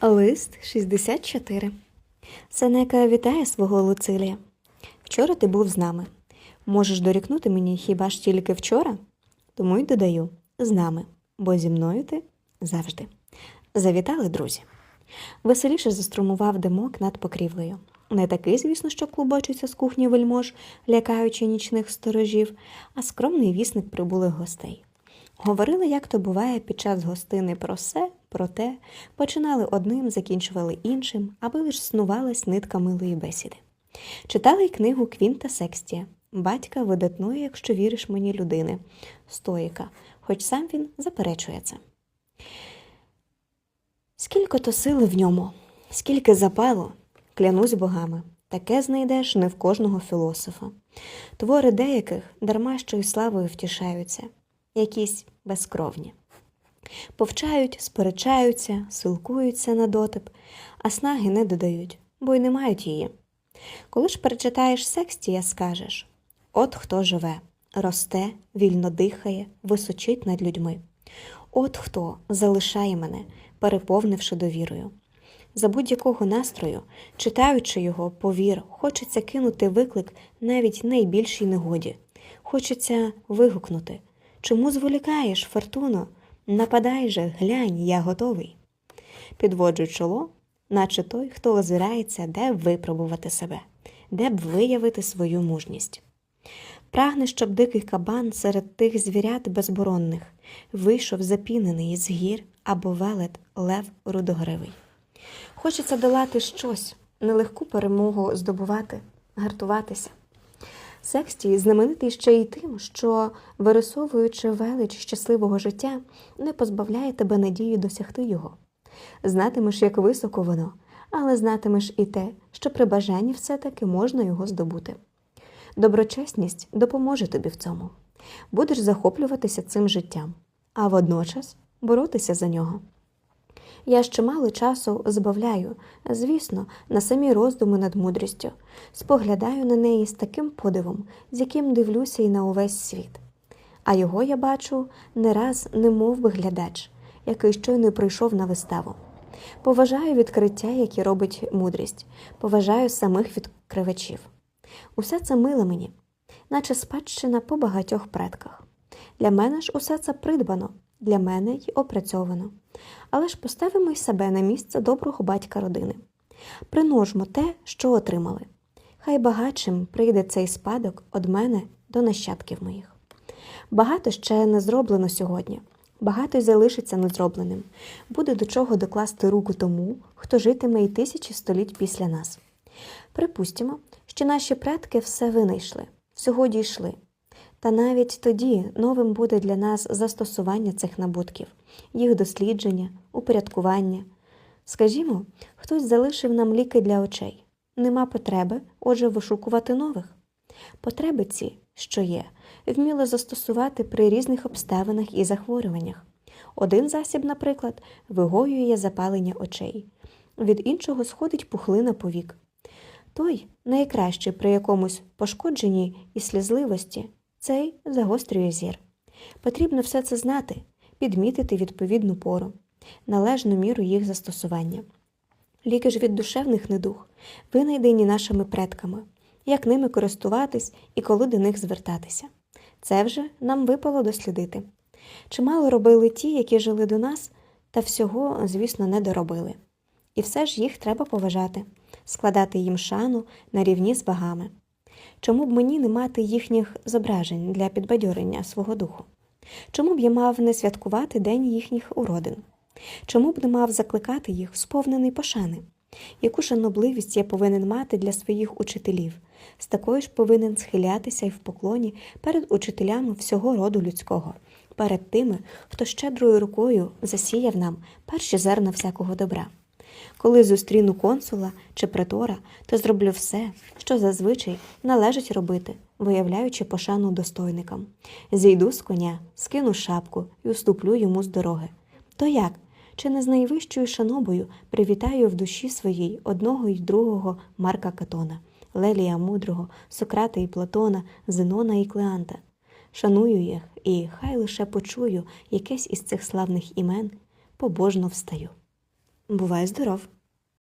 Лист 64. Сенека вітає свого Луцилія. Вчора ти був з нами. Можеш дорікнути мені хіба ж тільки вчора? Тому й додаю з нами, бо зі мною ти завжди. Завітали, друзі. Веселіше заструмував димок над покрівлею. Не такий, звісно, що клубочиться з кухні вельмож, лякаючи нічних сторожів, а скромний вісник прибулих гостей. Говорили, як то буває під час гостини про все, про те, починали одним, закінчували іншим, аби лиш снувалась нитка милої бесіди. Читали й книгу Квінта Секстія, батька видатної, якщо віриш мені, людини, стоїка, хоч сам він заперечує це. Скільки то сили в ньому, скільки запалу, клянусь богами, таке знайдеш не в кожного філософа. Твори деяких дарма що й славою втішаються, якісь безкровні. Повчають, сперечаються, силкуються на дотип, а снаги не додають, бо й не мають її. Коли ж перечитаєш секстія, скажеш от хто живе, росте, вільно дихає, височить над людьми. От хто залишає мене, переповнивши довірою. За будь-якого настрою, читаючи його, повір, хочеться кинути виклик навіть найбільшій негоді. Хочеться вигукнути Чому зволікаєш, Фортуно? Нападай же, глянь, я готовий. Підводжу чоло, наче той, хто озирається, де б випробувати себе, де б виявити свою мужність. Прагне, щоб дикий кабан серед тих звірят безборонних вийшов запінений з гір або велет лев рудогривий. Хочеться долати щось, нелегку перемогу здобувати, гартуватися. Секстій знаменитий ще й тим, що, вирисовуючи велич щасливого життя, не позбавляє тебе надії досягти його. Знатимеш, як високо воно, але знатимеш і те, що при бажанні все-таки можна його здобути. Доброчесність допоможе тобі в цьому. Будеш захоплюватися цим життям, а водночас боротися за нього. Я ще мало часу збавляю, звісно, на самі роздуми над мудрістю, споглядаю на неї з таким подивом, з яким дивлюся і на увесь світ. А його я бачу не раз, не мов би глядач, який щойно прийшов на виставу. Поважаю відкриття, які робить мудрість, поважаю самих відкривачів. Усе це мило мені, наче спадщина по багатьох предках. Для мене ж усе це придбано, для мене й опрацьовано. Але ж поставимо й себе на місце доброго батька родини. Приножмо те, що отримали. Хай багатшим прийде цей спадок од мене до нащадків моїх. Багато ще не зроблено сьогодні, багато й залишиться незробленим. Буде до чого докласти руку тому, хто житиме й тисячі століть після нас. Припустимо, що наші предки все винайшли, всього дійшли. Та навіть тоді новим буде для нас застосування цих набутків, їх дослідження, упорядкування. Скажімо, хтось залишив нам ліки для очей. Нема потреби, отже, вишукувати нових. Потреби ці, що є, вміло застосувати при різних обставинах і захворюваннях. Один засіб, наприклад, вигоює запалення очей, від іншого сходить пухлина повік. Той найкращий при якомусь пошкодженні і слізливості цей загострює зір. Потрібно все це знати, підмітити відповідну пору, належну міру їх застосування. Ліки ж від душевних недуг, винайдені нашими предками, як ними користуватись і коли до них звертатися. Це вже нам випало дослідити. Чимало робили ті, які жили до нас, та всього, звісно, не доробили. І все ж їх треба поважати, складати їм шану на рівні з богами. Чому б мені не мати їхніх зображень для підбадьорення свого духу? Чому б я мав не святкувати день їхніх уродин? Чому б не мав закликати їх сповнений пошани? Яку шанобливість я повинен мати для своїх учителів, з такою ж повинен схилятися і в поклоні перед учителями всього роду людського, перед тими, хто щедрою рукою засіяв нам перші зерна всякого добра. Коли зустріну консула чи претора, то зроблю все, що зазвичай належить робити, виявляючи пошану достойникам. Зійду з коня, скину шапку і уступлю йому з дороги. То як? Чи не з найвищою шанобою привітаю в душі своїй одного й другого Марка Катона, Лелія Мудрого, Сократа і Платона, Зенона і Клеанта? Шаную їх, і хай лише почую якесь із цих славних імен, побожно встаю. Бувай здоров!